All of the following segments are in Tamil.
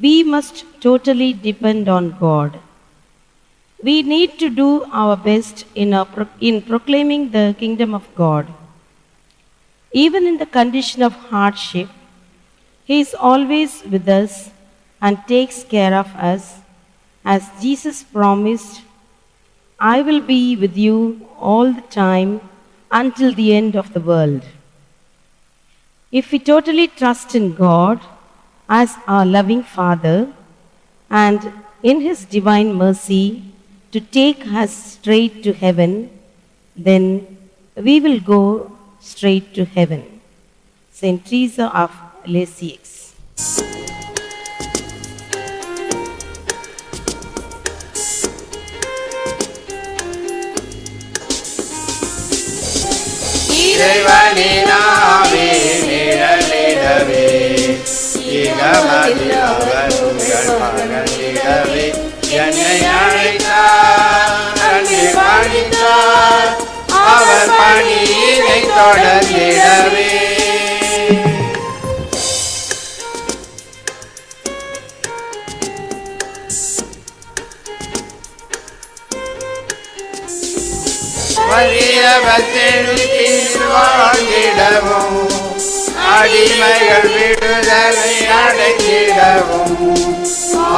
we must totally depend on God. We need to do our best in, our pro- in proclaiming the kingdom of God. Even in the condition of hardship, He is always with us and takes care of us, as Jesus promised, I will be with you all the time until the end of the world. If we totally trust in God as our loving Father and in His divine mercy to take us straight to heaven, then we will go straight to heaven. Saint Teresa of Lisieux. இறைவனினாவே நிழலிடவே இகமதில் அவர் உங்கள் மகனிடவே என்னை அழைத்தார் அன்பில் பணித்தார் அவர் பணியினை தொடர்ந்திடவே வலியவர் வாழ்ந்திடவும் அடிமைகள் விடுதலை அடைந்திடவும்.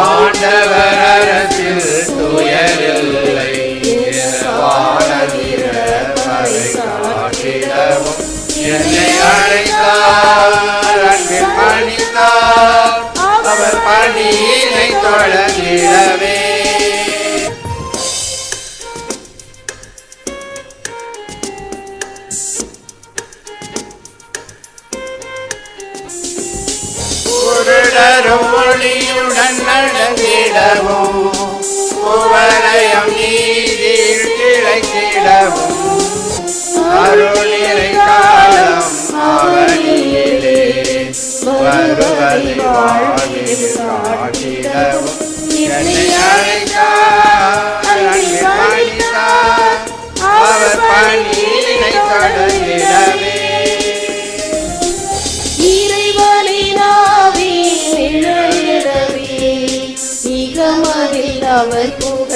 ஆண்டவர் அரசில் துயரில்லை காட்டிடவும். என்னை அழைத்தார் அன்பில் பணித்தார் அவர் பணியினை தொடங்கிட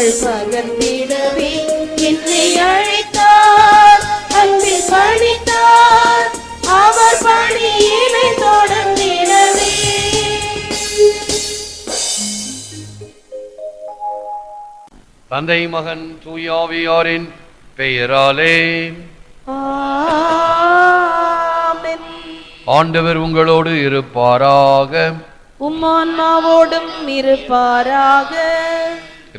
புகழ் பகர்ந்திடவே என்னை அழைத்தார். அன்பில் பணித்தார் அவர் பணியினை தொடர்ந்திடவே தந்தை மகன் தூயாவியாரின் பெயராலே. ஆமென். ஆண்டவர் உங்களோடு இருப்பாராக. உம்மான்மாவோடும் இருப்பாராக.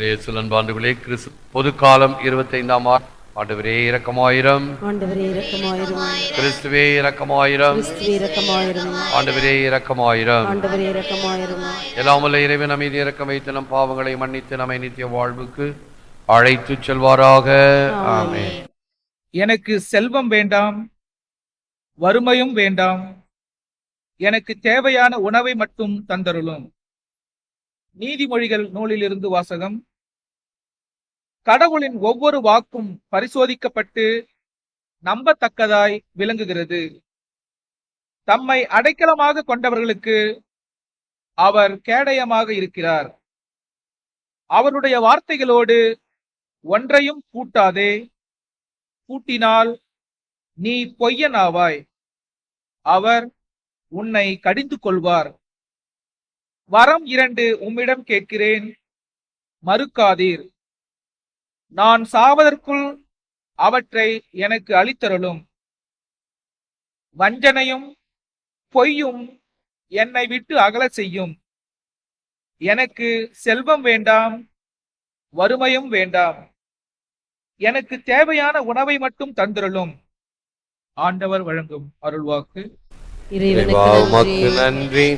கிரேசுலன் பாண்டுகளே கிறிஸ்து பொதுக்காலம் இருபத்தைந்தாம் ஆண்டு ஆண்டவரே இரக்கமாயிரம். ஆண்டவரே இரக்கமாயிரும். கிறிஸ்துவே இரக்கமாயிரம். கிறிஸ்துவே இரக்கமாயிரும். ஆண்டவரே இரக்கமாயிரம். ஆண்டவரே இரக்கமாயிரும். எல்லாம் இறைவன் அமைதி இறக்கம் வைத்து நம் பாவங்களை மன்னித்து நம்மை நித்திய வாழ்வுக்கு அழைத்துச் செல்வாராக. ஆமென். எனக்கு செல்வம் வேண்டாம் வறுமையும் வேண்டாம். எனக்கு தேவையான உணவை மட்டும் தந்தருளும். நீதிமொழிகள் நூலிலிருந்து வாசகம். கடவுளின் ஒவ்வொரு வாக்கும் பரிசோதிக்கப்பட்டு நம்பத்தக்கதாய் விளங்குகிறது. தம்மை அடைக்கலமாக கொண்டவர்களுக்கு அவர் கேடயமாக இருக்கிறார். அவருடைய வார்த்தைகளோடு ஒன்றையும் கூட்டாதே. கூட்டினால் நீ பொய்யனாவாய். அவர் உன்னை கடிந்து கொள்வார். வரம் இரண்டு உம்மிடம் கேட்கிறேன். மறுக்காதீர். நான் சாவதற்குள் அவற்றை எனக்கு அளித்தருளும். வஞ்சனையும் பொய்யும் என்னை விட்டு அகலச் செய்யும். எனக்கு செல்வம் வேண்டாம் வறுமையும் வேண்டாம். எனக்கு தேவையான உணவை மட்டும் தந்திரலும் ஆண்டவர் வழங்கும் அருள்வாக்கு. நன்றி.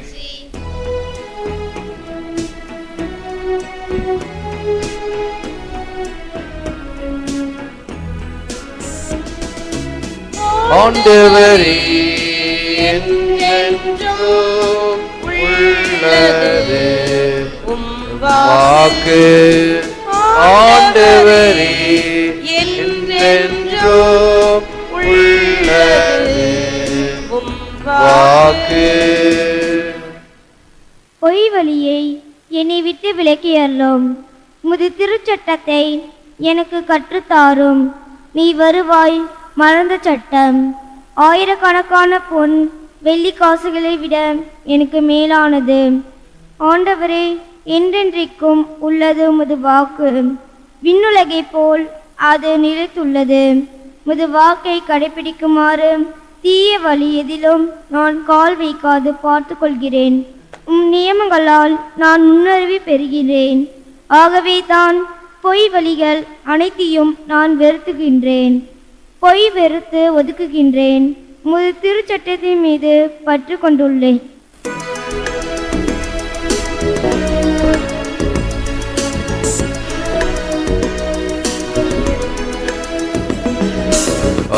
ஆண்டவரே என்றென்றும் உள்ளது. உம் வாக்கு ஆண்டவரே என்றென்றும் உள்ளது. உம் வாக்கு பொய் வழியை என்னை விட்டு விலக்கியறலும் முது திருச்சட்டத்தை எனக்கு கற்றுத்தாரும். நீ வருவாய் மறந்த சட்டம். ஆயிரக்கணக்கான பொன் வெள்ளி காசுகளை விட எனக்கு மேலானது. ஆண்டவரே என்றென்றைக்கும் உள்ளது முது வாக்கு. விண்ணுலகைப் போல் அது நிலைத்துள்ளது. முது வாக்கை கடைபிடிக்குமாறு தீய வழி எதிலும் நான் கால் வைக்காது பார்த்து கொள்கிறேன் உம் நியமங்களால் நான் முன்னறிவி பெறுகிறேன். ஆகவே தான் பொய் வழிகள் அனைத்தையும் நான் வெறுத்துகின்றேன். பொய் வெறுத்து ஒதுக்குகின்றேன். முது திருச்சட்டத்தின் மீது பற்று கொண்டுள்ளேன்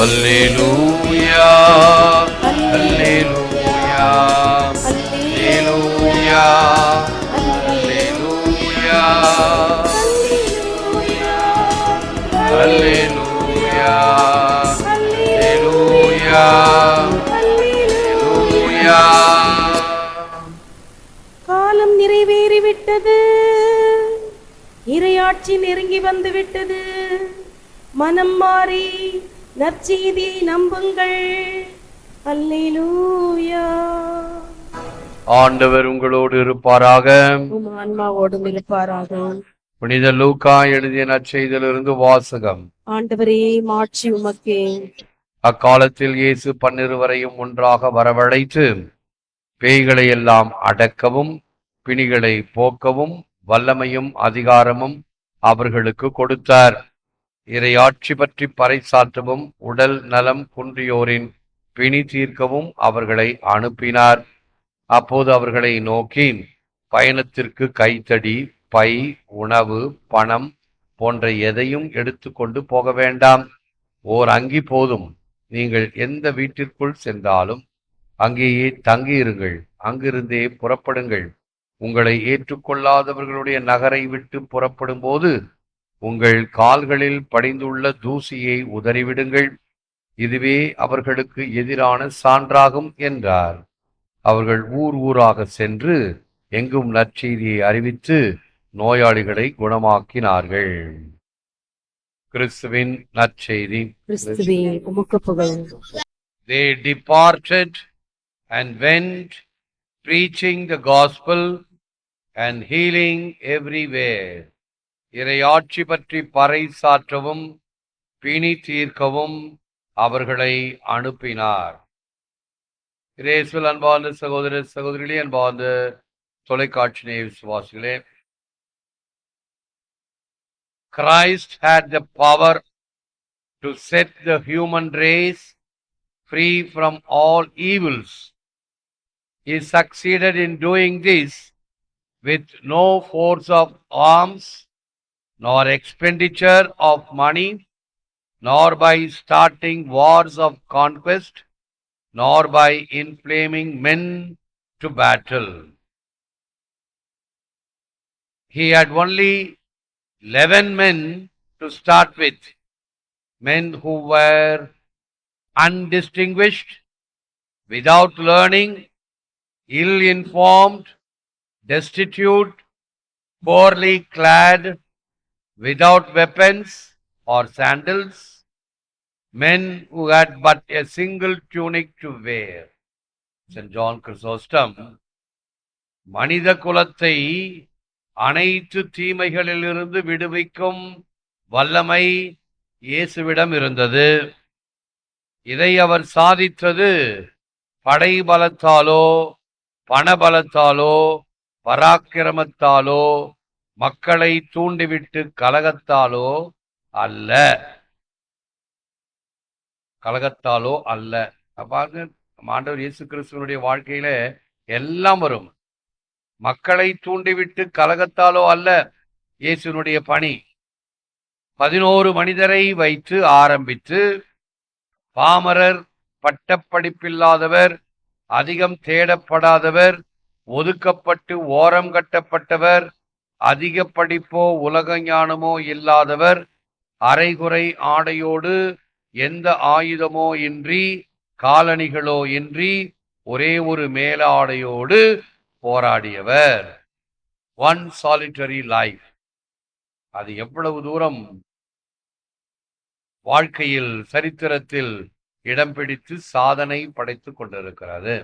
அல்லேலூயா. அல்லேலூயா. அல்லேலூயா. அல்லேலூயா. அல்லேலூயா. காலம் நிறைவேறிவிட்டது. இறையாட்சி நெருங்கி வந்துவிட்டது. மனம் மாறி நற்செய்தியை நம்புங்கள். அல்லேலூயா. ஆண்டவர் உங்களோடு இருப்பாராக. ஆன்மாவோடும் இருப்பாராக. புனித லூக்கா எழுதிய நற்செய்தியிலிருந்து வாசகம். ஆண்டவரே மாட்சி உமக்கே. அக்காலத்தில் இயேசு பன்னிருவரையும் ஒன்றாக வரவழைத்து பேய்களை எல்லாம் அடக்கவும் பிணிகளை போக்கவும் வல்லமையும் அதிகாரமும் அவர்களுக்கு கொடுத்தார். இரையாட்சி பற்றி பறைசாற்றவும் உடல் நலம் குன்றியோரின் பிணி தீர்க்கவும் அவர்களை அனுப்பினார். அப்போது அவர்களை நோக்கி பயணத்திற்கு கைத்தடி பை உணவு பணம் போன்ற எதையும் எடுத்துக்கொண்டு போக வேண்டாம். ஓர் அங்கி போதும். நீங்கள் எந்த வீட்டிற்குள் சென்றாலும் அங்கேயே தங்கியிருங்கள் அங்கிருந்தே புறப்படுங்கள். உங்களை ஏற்றுக்கொள்ளாதவர்களுடைய நகரை விட்டு புறப்படும் போது உங்கள் கால்களில் படிந்துள்ள தூசியை உதறிவிடுங்கள். இதுவே அவர்களுக்கு எதிரான சான்றாகும் என்றார். அவர்கள் ஊர் ஊராக சென்று எங்கும் நற்செய்தியை அறிவித்து நோயாளிகளை குணமாக்கினார்கள். கிறிஸ்துவின் நற்செய்தி. they departed and went preaching the gospel and healing everywhere. இறையாட்சி பற்றி பறைசாற்றவும் பிணி தீர்க்கவும் அவர்களை அனுப்பினார். இரேசுவில் அன்பார்ந்த சகோதர சகோதரிகளே அன்பார்ந்த தொலைக்காட்சி விசுவாசிகளே Christ had the power to set the human race free from all evils. He succeeded in doing this with no force of arms, nor expenditure of money, nor by starting wars of conquest, nor by inflaming men to battle. He had only 11 men to start with, men who were undistinguished, without learning, ill informed, destitute, poorly clad, without weapons or sandals, men who had but a single tunic to wear. St. John Chrysostom மனித குலத்தை அனைத்து தீமைகளிலிருந்து விடுவிக்கும் வல்லமை இயேசுவிடம் இருந்தது. இதை அவர் சாதித்தது படைபலத்தாலோ பணபலத்தாலோ பராக்கிரமத்தாலோ மக்களை தூண்டிவிட்டு கலகத்தாலோ அல்ல. கலகத்தாலோ அல்ல. பாருங்க மாண்டவர் இயேசு கிறிஸ்துவனுடைய வாழ்க்கையில எல்லாம் வரும். மக்களை தூண்டிவிட்டு கலகத்தாலோ அல்ல இயேசுனுடைய பணி. பதினோரு மனிதரை வைத்து ஆரம்பித்து பாமரர் பட்டப்படிப்பில்லாதவர் அதிகம் தேடப்படாதவர் ஒதுக்கப்பட்டு ஓரம் கட்டப்பட்டவர் அதிக படிப்போ உலக ஞானமோ இல்லாதவர் அரைகுறை ஆடையோடு எந்த ஆயுதமோ இன்றி காலணிகளோ இன்றி ஒரே ஒரு மேலாடையோடு போராடியவர். ஒன் சாலிட்டரி லைஃப் அது எவ்வளவு தூரம் வாழ்க்கையில் சரித்திரத்தில் இடம் பிடித்து சாதனை படைத்துக் கொண்டிருக்கிறது.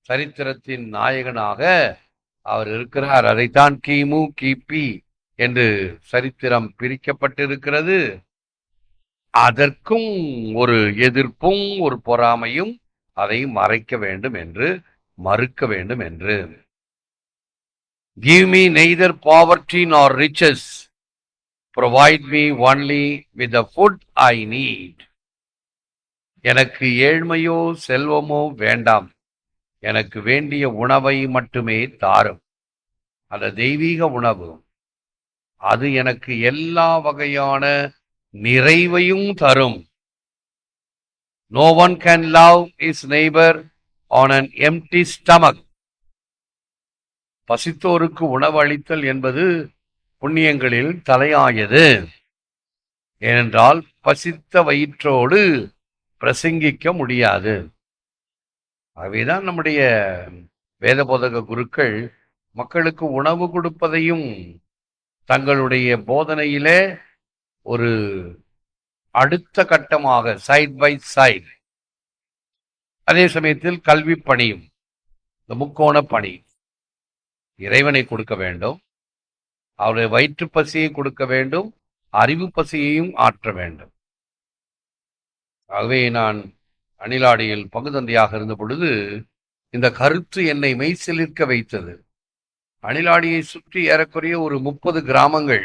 சரித்திரத்தின் நாயகனாக அவர் இருக்கிறார். அதைத்தான் கிமு கிபி என்று சரித்திரம் பிரிக்கப்பட்டிருக்கிறது. அதற்கும் ஒரு எதிர்ப்பும் ஒரு பொறாமையும் அதை மறைக்க வேண்டும் என்று மறுக்க வேண்டும் என்று. Give me neither poverty nor riches provide me only with the food I need எனக்கு ஏழ்மையோ செல்வமோ வேண்டாம். எனக்கு வேண்டிய உணவை மட்டுமே தாரும். அந்த தெய்வீக உணவு. அது எனக்கு எல்லா வகையான நிறைவையும் தரும். No one can love his neighbour on an empty stomach பசித்தோருக்கு உணவு அளித்தல் என்பது புண்ணியங்களில் தலையாயது. ஏனென்றால் பசித்த வயிற்றோடு பிரசங்கிக்க முடியாது. ஆகவேதான் நம்முடைய வேதபோதக குருக்கள் மக்களுக்கு உணவு கொடுப்பதையும் தங்களுடைய போதனையிலே ஒரு அடுத்த கட்டமாக சைட் பை சைட் அதே சமயத்தில் கல்வி பணியும் இந்த முக்கோண பணி இறைவனை கொடுக்க வேண்டும். அவருடைய வயிற்று பசியை கொடுக்க வேண்டும். அறிவு பசியையும் ஆற்ற வேண்டும். ஆகவே நான் அணிலாடியில் பங்குதந்தையாக இருந்த பொழுது இந்த கருத்து என்னை மெய்சிலிர்க்க வைத்தது. அணிலாடியை சுற்றி ஏறக்குறைய ஒரு முப்பது கிராமங்கள்.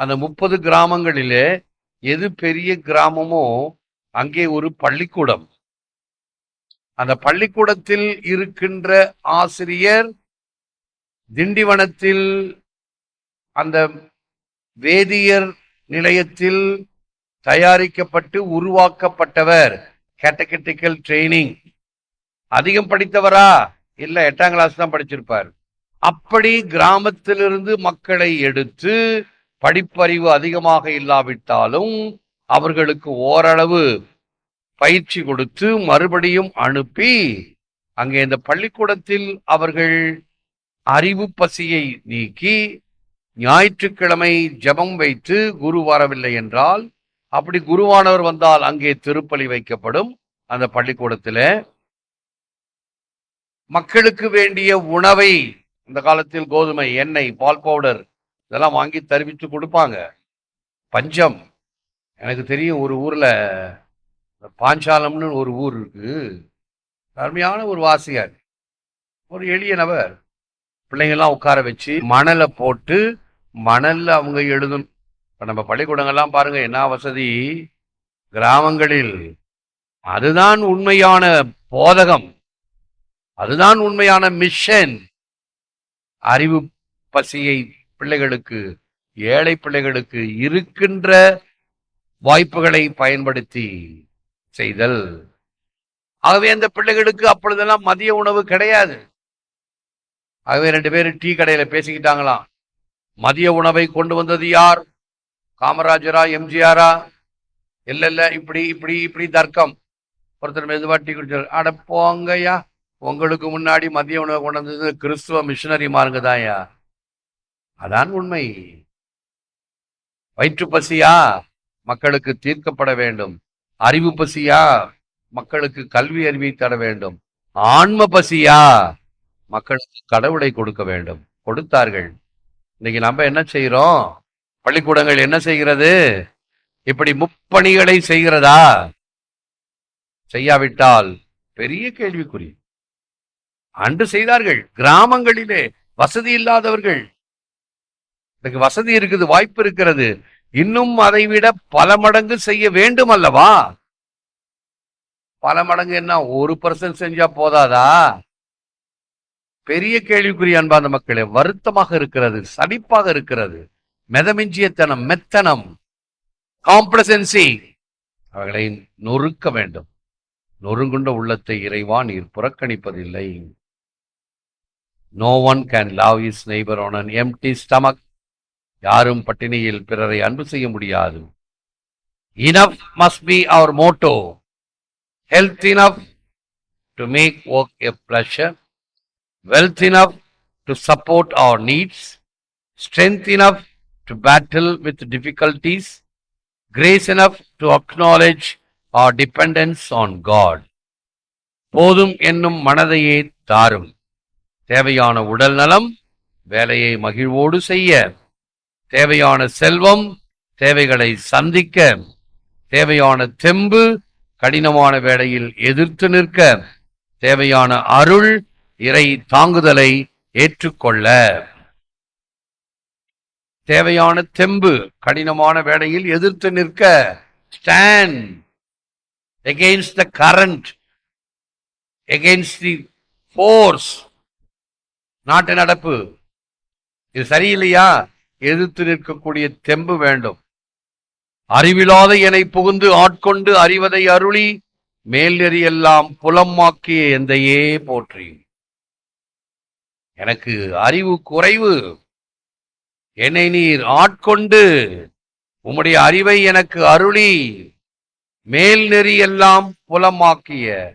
அந்த முப்பது கிராமங்களிலே எது பெரிய கிராமமோ அங்கே ஒரு பள்ளிக்கூடம். அந்த பள்ளிக்கூடத்தில் இருக்கின்ற ஆசிரியர் திண்டிவனத்தில் அந்த வேதியர் நிலையத்தில் தயாரிக்கப்பட்டு உருவாக்கப்பட்டவர். கேட்டகட்டிக்கல் ட்ரைனிங் அதிகம் படித்தவரா? இல்ல எட்டாம் கிளாஸ் தான் படிச்சிருப்பார். அப்படி கிராமத்திலிருந்து மக்களை எடுத்து படிப்பறிவு அதிகமாக இல்லாவிட்டாலும் அவர்களுக்கு ஓரளவு பயிற்சி கொடுத்து மறுபடியும் அனுப்பி அங்கே இந்த பள்ளிக்கூடத்தில் அவர்கள் அறிவு பசியை நீக்கி ஞாயிற்றுக்கிழமை ஜெபம் வைத்து குரு வரவில்லை என்றால் அப்படி குருவானவர் வந்தால் அங்கே திருப்பலி வைக்கப்படும் அந்த பள்ளிக்கூடத்தில். மக்களுக்கு வேண்டிய உணவை இந்த காலத்தில் கோதுமை எண்ணெய் பால் பவுடர் இதெல்லாம் வாங்கி தருவித்து கொடுப்பாங்க. பஞ்சம். எனக்கு தெரியும் ஒரு ஊரில் பாஞ்சாலம்னு ஒரு ஊர் இருக்கு. அருமையான ஒரு வாசியார் ஒரு எளிய நபர். பிள்ளைங்கள்லாம் உட்கார வச்சு மணலை போட்டு மணலில் அவங்க எழுதணும். இப்போ நம்ம பள்ளிக்கூடங்கள்லாம் பாருங்க என்ன வசதி? கிராமங்களில். அதுதான் உண்மையான போதகம். அதுதான் உண்மையான மிஷன் அறிவு பசியை பிள்ளைகளுக்கு ஏழை பிள்ளைகளுக்கு இருக்கின்ற வாய்ப்புகளை பயன்படுத்தி செய்தல். ஆகவே அந்த பிள்ளைகளுக்கு அப்பொழுதெல்லாம் மதிய உணவு கிடையாது. ஆகவே ரெண்டு பேரும் டீ கடையில பேசிக்கிட்டாங்களாம். மதிய உணவை கொண்டு வந்தது யார்? காமராஜரா எம்ஜிஆரா? இல்ல இல்ல இப்படி இப்படி இப்படி தர்க்கம். ஒருத்தர் மெதுவா டீ குடிச்சார். அட போங்கய்யா. உங்களுக்கு முன்னாடி மதிய உணவு கொண்டு வந்தது கிறிஸ்துவ மிஷினரி மாருங்கதான்யா அதான் உண்மை. வயிற்று பசியா மக்களுக்கு தீர்க்கப்பட வேண்டும். அறிவு பசியா? மக்களுக்கு கல்வி அறிவை தர வேண்டும். ஆன்ம பசியா? மக்களுக்கு கடவுளை கொடுக்க வேண்டும். கொடுத்தார்கள். இன்னைக்கு நம்ம என்ன செய்யறோம் பள்ளிக்கூடங்கள் என்ன செய்கிறது? இப்படி முப்பணிகளை செய்கிறதா? செய்யாவிட்டால் பெரிய கேள்விக்குறி. அன்று செய்தார்கள். கிராமங்களிலே வசதி இல்லாதவர்கள். இன்னைக்கு வசதி இருக்குது வாய்ப்பு இருக்கிறது. இன்னும் அதை விட பல மடங்கு செய்ய வேண்டும் அல்லவா பல மடங்கு என்ன ஒரு பர்சன்ட் செஞ்சா போதாதா? பெரிய கேள்விக்குரிய அன்பார்ந்த மக்களே வருத்தமாக இருக்கிறது சடிப்பாக இருக்கிறது மெதமிஞ்சியத்தனம் மெத்தனம் காம்ப்ளசன்சி அவர்களை நொறுக்க வேண்டும். நொறுங்குண்ட உள்ளத்தை இறைவா நீர் புறக்கணிப்பதில்லை. No one can love his neighbour on an empty stomach யாரும் பட்டினியில் பிறரை அன்பு செய்ய முடியாது enough must be our motto health enough to make work a pleasure wealth enough to support our needs strength enough to battle with difficulties grace enough to acknowledge our dependence on God போதும் என்னும் மனதையே தாரும் தேவையான உடல் நலம் வேலையை மகிழ்வோடு செய்ய தேவையான செல்வம் தேவைகளை சந்திக்க தேவையான தெம்பு கடினமான வேளையில் எதிர்த்து நிற்க தேவையான அருள் இறை தாங்குதலை ஏற்றுக்கொள்ள. தேவையான தெம்பு கடினமான வேளையில் எதிர்த்து நிற்க stand against the current against the force நாட்டு நடப்பு. இது சரியில்லையா? எதிர்த்து நிற்கக்கூடிய தெம்பு வேண்டும். அறிவிலாத என்னை புகுந்து ஆட்கொண்டு அறிவதை அருளி மேல் நெறியெல்லாம் புலமாக்கிய எந்தையே போற்றி. எனக்கு அறிவு குறைவு. என்னை நீர் ஆட்கொண்டு உம்முடைய அறிவை எனக்கு அருளி மேல் நெறியெல்லாம் புலமாக்கிய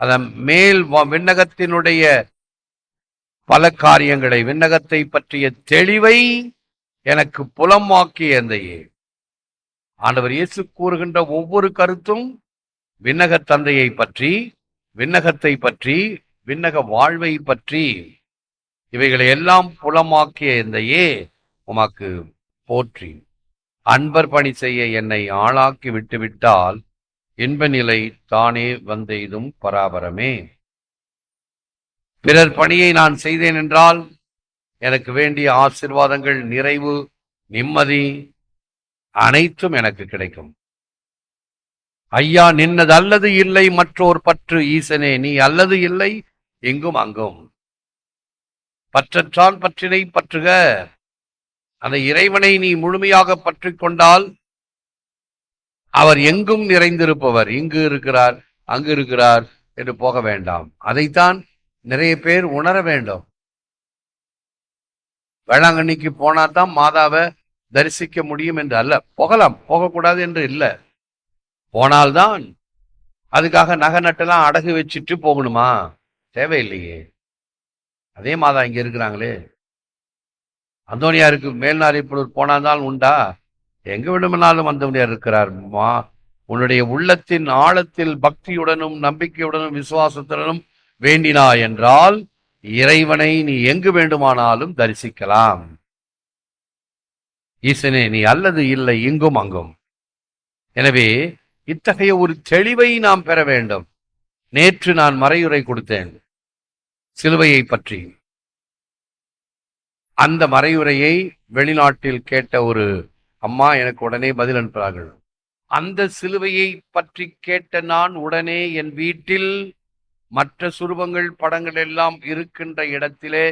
அதன் மேல் வ- விண்ணகத்தினுடைய பல காரியங்களை விண்ணகத்தை பற்றிய தெளிவை எனக்கு புலமாக்கிய எந்தையே ஆண்டவர் இயேசு கூறுகின்ற ஒவ்வொரு கருத்தும் விண்ணக தந்தையை பற்றி விண்ணகத்தை பற்றி விண்ணக வாழ்வை பற்றி இவைகளை எல்லாம் புலமாக்கிய எந்தையே உமக்கு போற்றி. அன்பர் பணி செய்ய என்னை ஆளாக்கி விட்டுவிட்டால் இன்ப நிலை தானே வந்தெய்தும் பராபரமே. பிறர் பணியை நான் செய்தேன் என்றால் எனக்கு வேண்டிய ஆசிர்வாதங்கள் நிறைவு நிம்மதி அனைத்தும் எனக்கு கிடைக்கும். ஐயா நின்னது அல்லது இல்லை மற்றோர் பற்று ஈசனே நீ அல்லது இல்லை எங்கும் அங்கும். பற்றற்றான் பற்றினை பற்றுக அந்த இறைவனை நீ முழுமையாக பற்றிக் கொண்டால் அவர் எங்கும் நிறைந்திருப்பவர். இங்கு இருக்கிறார் அங்கு இருக்கிறார் என்று போக வேண்டாம். அதைத்தான் நிறைய பேர் உணர வேண்டும். வேளாங்கண்ணிக்கு போனா தான் மாதாவை தரிசிக்க முடியும் என்று அல்ல. போகலாம் போகக்கூடாது என்று இல்லை. போனால்தான் அதுக்காக நகை நட்டெல்லாம் அடகு வச்சுட்டு போகணுமா? தேவையில்லையே. அதே மாதா இங்க இருக்கிறாங்களே. அந்தோனியாருக்கு மேல்நாரிப்புலூர் போனால்தான் உண்டா? எங்க விடுமனாலும் அந்தோனியார் இருக்கிறார் மா. உன்னுடைய உள்ளத்தின் ஆழத்தில் பக்தியுடனும் நம்பிக்கையுடனும் விசுவாசத்துடனும் வேண்டினா என்றால் இறைவனை நீ எங்கு வேண்டுமானாலும் தரிசிக்கலாம். ஈசனே நீ அல்லது இல்லை இங்கும் அங்கும். எனவே இத்தகைய ஒரு தெளிவை நாம் பெற வேண்டும். நேற்று நான் மறையுரை கொடுத்தேன். சிலுவையை பற்றி. அந்த மறையுரையை வெளிநாட்டில் கேட்ட ஒரு அம்மா எனக்கு உடனே பதில் அனுப்புகிறார்கள். அந்த சிலுவையை பற்றி கேட்ட நான் உடனே என் வீட்டில் மற்ற சுரூபங்கள் படங்கள் எல்லாம் இருக்கின்ற இடத்திலே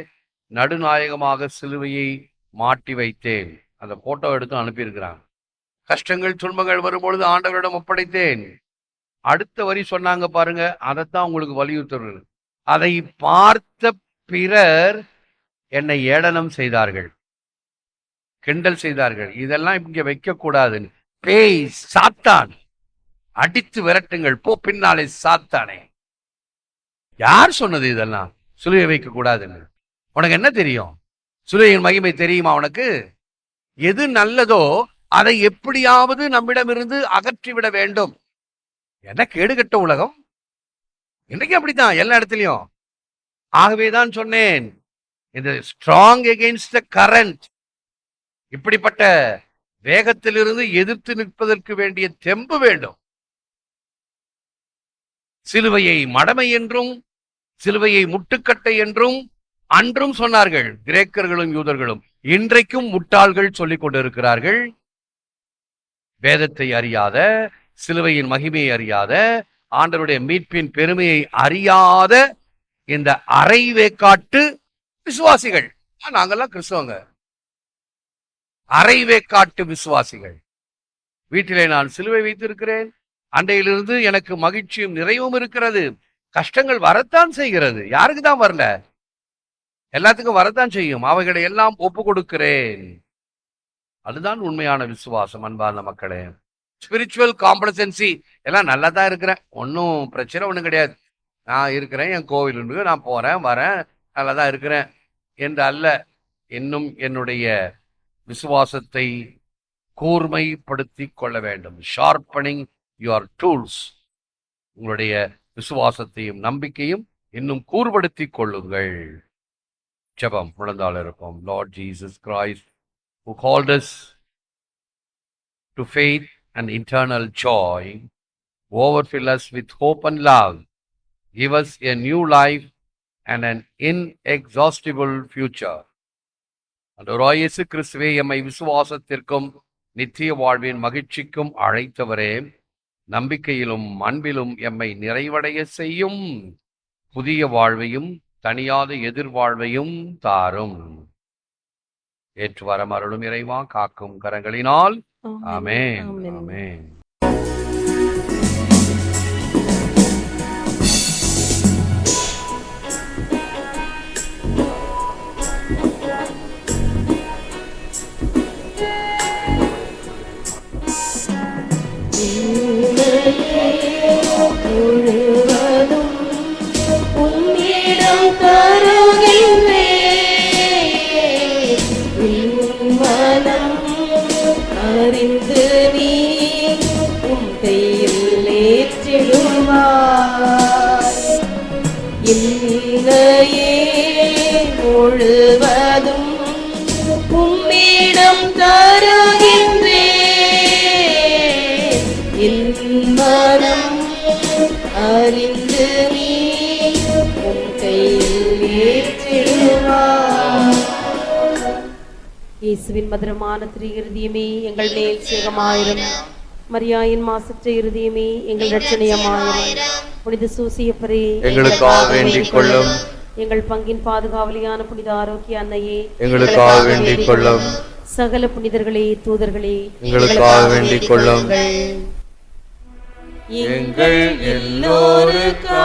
நடுநாயகமாக சிலுவையை மாட்டி வைத்தேன். அந்த போட்டோ எடுத்து அனுப்பியிருக்கிறான். கஷ்டங்கள் துன்பங்கள் வரும்பொழுது ஆண்டவரிடம் ஒப்படைத்தேன். அடுத்த வரி சொன்னாங்க பாருங்க அதைத்தான் உங்களுக்கு வலியுறுத்துறது. அதை பார்த்த பிறர் என்னை ஏளனம் செய்தார்கள். கிண்டல் செய்தார்கள். இதெல்லாம் இங்க வைக்கக்கூடாதுன்னு. பேய் சாத்தான். அடித்து விரட்டுங்கள். போ பின்னாலே சாத்தானே. யார் சொன்னது இதெல்லாம்? சிலுவை வைக்க கூடாதுன்னு. உனக்கு என்ன தெரியும்? சிலுவையின் மகிமை தெரியுமா உனக்கு? எது நல்லதோ அதை எப்படியாவது நம்மிடமிருந்து அகற்றிவிட வேண்டும். என்ன கேடுகட்ட உலகம்? இன்னைக்கு அப்படித்தான் எல்லா இடத்துலையும். ஆகவே தான் சொன்னேன் இந்த ஸ்ட்ராங் எகெயின்ஸ்ட் த கரண்ட் இப்படிப்பட்ட வேகத்திலிருந்து எதிர்த்து நிற்பதற்கு வேண்டிய தெம்பு வேண்டும். சிலுவையை மடமை என்றும் சிலுவையை முட்டுக்கட்டை என்றும் அன்றும் சொன்னார்கள் கிரேக்கர்களும் யூதர்களும். இன்றைக்கும் முட்டாள்கள் சொல்லிக் கொண்டிருக்கிறார்கள். வேதத்தை அறியாத சிலுவையின் மகிமையை அறியாத ஆண்டவருடைய மீட்பின் பெருமையை அறியாத இந்த அரைவேக்காட்டு விசுவாசிகள். நாங்கெல்லாம் கிறிஸ்தவங்க. அரைவேக்காட்டு விசுவாசிகள். வீட்டிலே நான் சிலுவை வைத்திருக்கிறேன். அண்டையிலிருந்து எனக்கு மகிழ்ச்சியும் நிறைவும் இருக்கிறது. கஷ்டங்கள் வரத்தான் செய்கிறது. யாருக்கு தான் வரல? எல்லாத்துக்கும் வரத்தான் செய்யும். அவைகளை எல்லாம் ஒப்பு கொடுக்கிறேன் அதுதான் உண்மையான விசுவாசம் அன்பார்ந்த மக்களே. ஸ்பிரிச்சுவல் காம்படசன்சி எல்லாம் நல்லா தான் இருக்கிறேன். ஒன்றும் பிரச்சனை ஒன்றும் கிடையாது. நான் இருக்கிறேன் என் கோவில் நான் போகிறேன் வரேன். நல்லா தான் இருக்கிறேன். என்று அல்ல இன்னும் என்னுடைய விசுவாசத்தை கூர்மைப்படுத்தி கொள்ள வேண்டும். ஷார்ப்பனிங் யுவர் டூல்ஸ் உங்களுடைய விசுவாசத்தையும் நம்பிக்கையும் இன்னும் கூர்படுத்திக் கொள்ளுங்கள். ஜெபம் முழந்தால் இருப்போம். Lord Jesus Christ who called us to faith and eternal joy, overfill us with hope and love, give us a new life and an inexhaustible future. அன்றோராய் இயேசு கிறிஸ்துவே எம்மை விசுவாசத்திற்கும் நித்திய வாழ்வின் மகிழ்ச்சிக்கும் அழைத்தவரே. நம்பிக்கையிலும் அன்பிலும் எம்மை நிறைவடைய செய்யும் புதிய வாழ்வையும் தனியாத எதிர்வாழ்வையும் தாரும். ஏற்று வரமருளும் இறைவா காக்கும் கரங்களினால். ஆமென். ஆமென். இயேசுவின் மதுரமான திரு இருதயமே எங்கள் மேல் சேகமாயிரம் மரியாயின் மாசற்ற இருதயமே எங்கள் ரட்சணியமாயிரம் புனித சூசியப்பரே எங்களுக்காக வேண்டிக் கொள்ளும். எங்கள் பங்கின் பாதுகாவலியான புனித ஆரோக்கிய அன்னையே எங்களுக்காக வேண்டிக் கொள்ளும். சகல புனிதர்களே தூதர்களே எங்களுக்காக வேண்டிக் கொள்ளும். எங்கள் எல்லோருக்காகவும்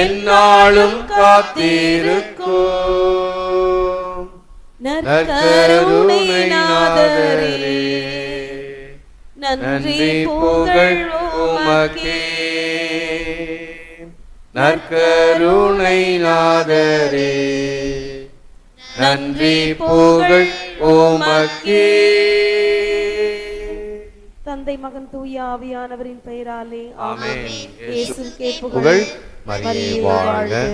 என்னாலும் காத்திருக்கும் நற்கருணை நாதரே. நன்றி புகழ் உமக்கே. நற்கருணை நாதரே. நன்றி புகழ் உமக்கே. தந்தை மகன் தூய ஆவியானவரின் பெயராலே. ஆமென். இயேசுவுக்கே புகழ். மரியே வாழ்க.